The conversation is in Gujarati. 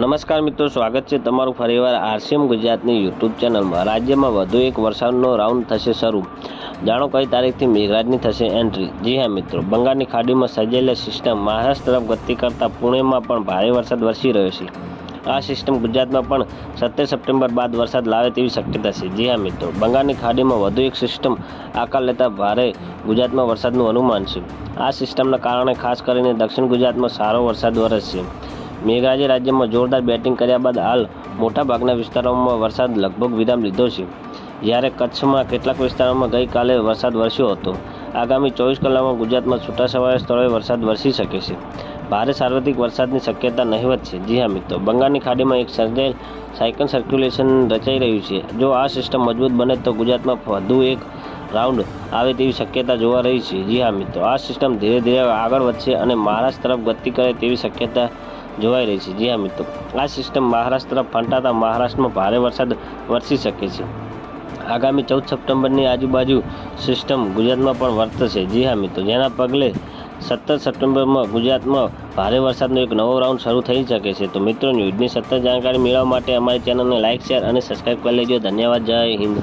નમસ્કાર મિત્રો, સ્વાગત છે તમારું ફરીવાર આરસીએમ ગુજરાતની યુટ્યુબ ચેનલમાં. રાજ્યમાં વધુ એક વરસાદનો રાઉન્ડ થશે શરૂ. જાણો કઈ તારીખથી મેઘરાજની થશે એન્ટ્રી જી હા મિત્રો, બંગાળની ખાડીમાં સર્જાયેલી સિસ્ટમ મહારાષ્ટ્ર તરફ ગતિ કરતાં પુણેમાં પણ ભારે વરસાદ વરસી રહ્યો છે. આ સિસ્ટમ ગુજરાતમાં પણ સત્તર સપ્ટેમ્બર બાદ વરસાદ લાવે તેવી શક્યતા છે. જી હા મિત્રો, બંગાળની ખાડીમાં વધુ એક સિસ્ટમ આકાર લેતા ભારે ગુજરાતમાં વરસાદનું અનુમાન છે. આ સિસ્ટમના કારણે ખાસ કરીને દક્ષિણ ગુજરાતમાં સારો વરસાદ વરસશે. મેઘરાજે રાજ્યમાં જોરદાર બેટિંગ કર્યા બાદ હાલ મોટાભાગના વિસ્તારોમાં વરસાદ લગભગ વિરામ લીધો છે. જ્યારે કચ્છમાં કેટલાક વિસ્તારોમાં ગઈકાલે વરસાદ વરસ્યો હતો. આગામી ચોવીસ કલાકમાં ગુજરાતમાં છૂટાછવાયા સ્થળોએ વરસાદ વરસી શકે છે. ભારે સાર્વત્રિક વરસાદની શક્યતા નહીવત છે. જી હા મિત્રો, બંગાળની ખાડીમાં એક સર્જાયેલ સાયકલ સર્ક્યુલેશન રચાઈ રહ્યું છે. જો આ સિસ્ટમ મજબૂત બને તો ગુજરાતમાં વધુ એક રાઉન્ડ આવે તેવી શક્યતા જોવા રહી છે. જી હા મિત્રો, આ સિસ્ટમ ધીરે ધીરે આગળ વધશે અને મહારાષ્ટ્ર તરફ ગતિ કરે તેવી શક્યતા જોવાઈ રહી છે. જી હા, મિત્રો. આ સિસ્ટમ મહારાષ્ટ્ર ફંટાતા મહારાષ્ટ્રમાં ભારે વરસાદ વરસી શકે છે. આગામી ચૌદ સપ્ટેમ્બરની આજુબાજુ સિસ્ટમ ગુજરાતમાં પણ વર્તશે. જી હા, મિત્રો. જેના પગલે સત્તર સપ્ટેમ્બરમાં ગુજરાતમાં ભારે વરસાદનો એક નવો રાઉન્ડ શરૂ થઈ શકે છે. તો મિત્રો, ન્યૂઝની સતત જાણકારી મેળવવા માટે અમારી ચેનલને લાઇક શેર અને સબસ્ક્રાઈબ કરી લેજો. ધન્યવાદ. જય હિન્દ.